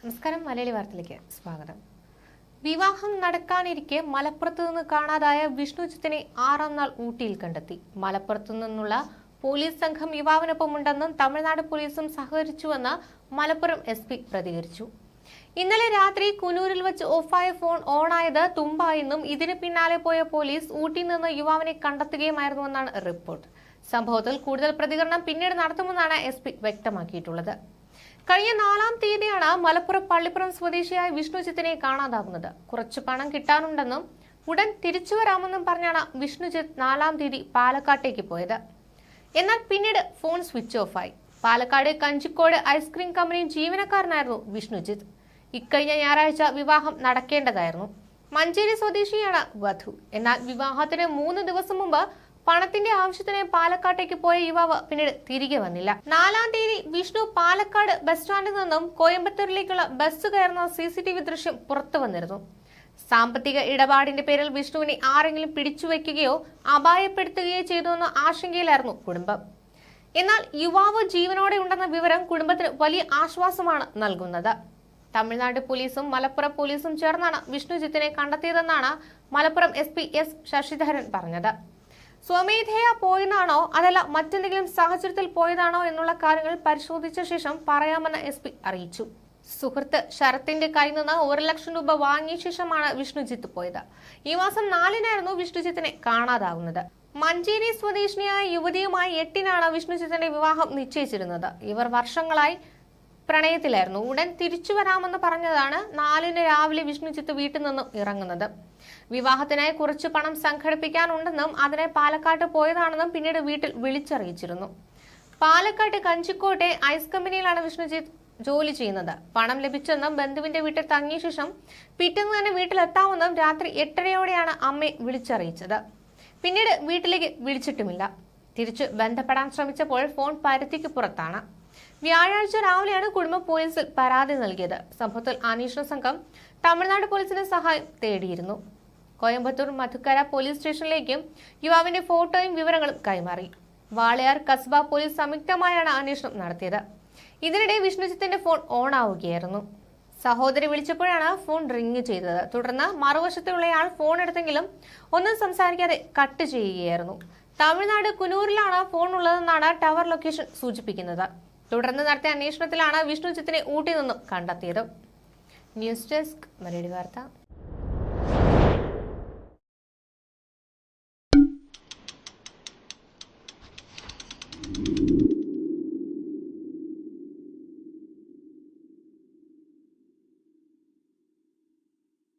നമസ്കാരം മലയാളി വാർത്തയിലേക്ക് സ്വാഗതം. വിവാഹം നടക്കാനിരിക്കെ മലപ്പുറത്തു നിന്ന് കാണാതായ വിഷ്ണുജിത്തിനെ ആറാം നാൾ ഊട്ടിയിൽ കണ്ടെത്തി. മലപ്പുറത്തു നിന്നുള്ള പോലീസ് സംഘം യുവാവിനൊപ്പം ഉണ്ടെന്നും തമിഴ്നാട് പോലീസും സഹകരിച്ചുവെന്ന് മലപ്പുറം എസ് പി പ്രതികരിച്ചു. ഇന്നലെ രാത്രി കുനൂരിൽ വെച്ച് ഓഫായ ഫോൺ ഓണായത് തുമ്പായെന്നും ഇതിന് പിന്നാലെ പോയ പോലീസ് ഊട്ടിയിൽ നിന്ന് യുവാവിനെ കണ്ടെത്തുകയുമായിരുന്നുവെന്നാണ് റിപ്പോർട്ട്. സംഭവത്തിൽ കൂടുതൽ പ്രതികരണം പിന്നീട് നടത്തുമെന്നാണ് എസ് വ്യക്തമാക്കിയിട്ടുള്ളത്. കഴിഞ്ഞ നാലാം തീയതിയാണ് മലപ്പുറം പള്ളിപ്പുറം സ്വദേശിയായ വിഷ്ണുജിത്തിനെ കാണാതാകുന്നത് കുറച്ച് പണം കിട്ടാനുണ്ടെന്നും ഉടൻ തിരിച്ചു വരാമെന്നും പറഞ്ഞാണ് വിഷ്ണുജിത്ത് നാലാം തീയതി പാലക്കാട്ടേക്ക് പോയത്. എന്നാൽ പിന്നീട് ഫോൺ സ്വിച്ച് ഓഫായി. Palakkad Kanjikode ice cream company ജീവനക്കാരനായിരുന്നു Vishnujith ഇക്കഴിഞ്ഞ ഞായറാഴ്ച വിവാഹം നടക്കേണ്ടതായിരുന്നു. മഞ്ചേരി സ്വദേശിയാണ് വധു. എന്നാൽ വിവാഹത്തിന് മൂന്ന് ദിവസം മുമ്പ് പണത്തിന്റെ ആവശ്യത്തിന് പാലക്കാട്ടേക്ക് പോയ യുവാവ് പിന്നീട് തിരികെ വന്നില്ല. നാലാം തീയതി വിഷ്ണു പാലക്കാട് ബസ് സ്റ്റാൻഡിൽ നിന്നും കോയമ്പത്തൂരിലേക്കുള്ള ബസ് കയറുന്ന സി സി ടി വി ദൃശ്യം പുറത്തു വന്നിരുന്നു. സാമ്പത്തിക ഇടപാടിന്റെ പേരിൽ വിഷ്ണുവിനെ ആരെങ്കിലും പിടിച്ചുവെക്കുകയോ അപായപ്പെടുത്തുകയോ ചെയ്തുവെന്ന ആശങ്കയിലായിരുന്നു കുടുംബം. എന്നാൽ യുവാവ് ജീവനോടെ ഉണ്ടെന്ന വിവരം കുടുംബത്തിന് വലിയ ആശ്വാസമാണ് നൽകുന്നത്. തമിഴ്നാട് പോലീസും മലപ്പുറം പോലീസും ചേർന്നാണ് വിഷ്ണുജിത്തിനെ കണ്ടെത്തിയതെന്നാണ് Malappuram S P S Sasidharan പറഞ്ഞത്. സ്വമേധയാ പോയതാണോ? അതല്ല മറ്റെന്തെങ്കിലും സാഹചര്യത്തിൽ പോയതാണോ എന്നുള്ള കാര്യങ്ങൾ പരിശോധിച്ച ശേഷം പറയാമെന്ന് എസ് അറിയിച്ചു. സുഹൃത്ത് ശരത്തിന്റെ കയ്യിൽ നിന്ന് ഒരു ലക്ഷം രൂപ വാങ്ങിയ ശേഷമാണ് വിഷ്ണുജിത്ത് പോയത്. ഈ മാസം നാലിനായിരുന്നു വിഷ്ണുജിത്തിനെ കാണാതാവുന്നത്. മഞ്ചേരി സ്വദേശിനിയായ യുവതിയുമായി എട്ടിനാണ് വിഷ്ണുജിത്തിന്റെ വിവാഹം നിശ്ചയിച്ചിരുന്നത്. ഇവർ വർഷങ്ങളായി പ്രണയത്തിലായിരുന്നു. ഉടൻ തിരിച്ചു വരാമെന്ന് പറഞ്ഞതാണ് നാലിന് രാവിലെ വിഷ്ണുജിത്ത് വീട്ടിൽ നിന്നും ഇറങ്ങുന്നത്. വിവാഹത്തിനായി കുറച്ച് പണം സംഘടിപ്പിക്കാനുണ്ടെന്നും അതിനെ പാലക്കാട്ട് പോയതാണെന്നും പിന്നീട് വീട്ടിൽ വിളിച്ചറിയിച്ചിരുന്നു. പാലക്കാട്ട് കഞ്ചിക്കോട്ടെ ഐസ് കമ്പനിയിലാണ് വിഷ്ണുജിത്ത് ജോലി ചെയ്യുന്നത്. പണം ലഭിച്ചെന്നും ബന്ധുവിന്റെ വീട്ടിൽ തങ്ങിയ ശേഷം പിറ്റേന്ന് തന്നെ വീട്ടിലെത്താമെന്നും രാത്രി എട്ടരയോടെയാണ് അമ്മയെ വിളിച്ചറിയിച്ചത്. പിന്നീട് വീട്ടിലേക്ക് വിളിച്ചിട്ടുമില്ല. തിരിച്ചു ബന്ധപ്പെടാൻ ശ്രമിച്ചപ്പോൾ ഫോൺ പരിധിക്ക് പുറത്താണ്. വ്യാഴാഴ്ച രാവിലെയാണ് കുടുംബം പോലീസിൽ പരാതി നൽകിയത്. സംഭവത്തിൽ അന്വേഷണ സംഘം തമിഴ്നാട് പോലീസിന്റെ സഹായം തേടിയിരുന്നു. കോയമ്പത്തൂർ മധുക്കര പോലീസ് സ്റ്റേഷനിലേക്കും യുവാവിന്റെ ഫോട്ടോയും വിവരങ്ങളും കൈമാറി. വാളയാർ കസ്ബ പോലീസ് സംയുക്തമായാണ് അന്വേഷണം നടത്തിയത്. ഇതിനിടെ വിഷ്ണുജിത്തിന്റെ ഫോൺ ഓൺ ആവുകയായിരുന്നു സഹോദരി വിളിച്ചപ്പോഴാണ് ഫോൺ റിങ് ചെയ്തത്. തുടർന്ന് മറുവശത്തുള്ളയാൾ ഫോൺ എടുത്തെങ്കിലും ഒന്നും സംസാരിക്കാതെ കട്ട് ചെയ്യുകയായിരുന്നു. തമിഴ്നാട് കുനൂരിലാണ് ഫോൺ ഉള്ളതെന്നാണ് ടവർ ലൊക്കേഷൻ സൂചിപ്പിക്കുന്നത്. തുടർന്ന് നടത്തിയ അന്വേഷണത്തിലാണ് വിഷ്ണുജിത്തിനെ ഊട്ടി നിന്നും കണ്ടെത്തിയത്. ന്യൂസ് ഡെസ്ക് മലയാളി വാർത്ത.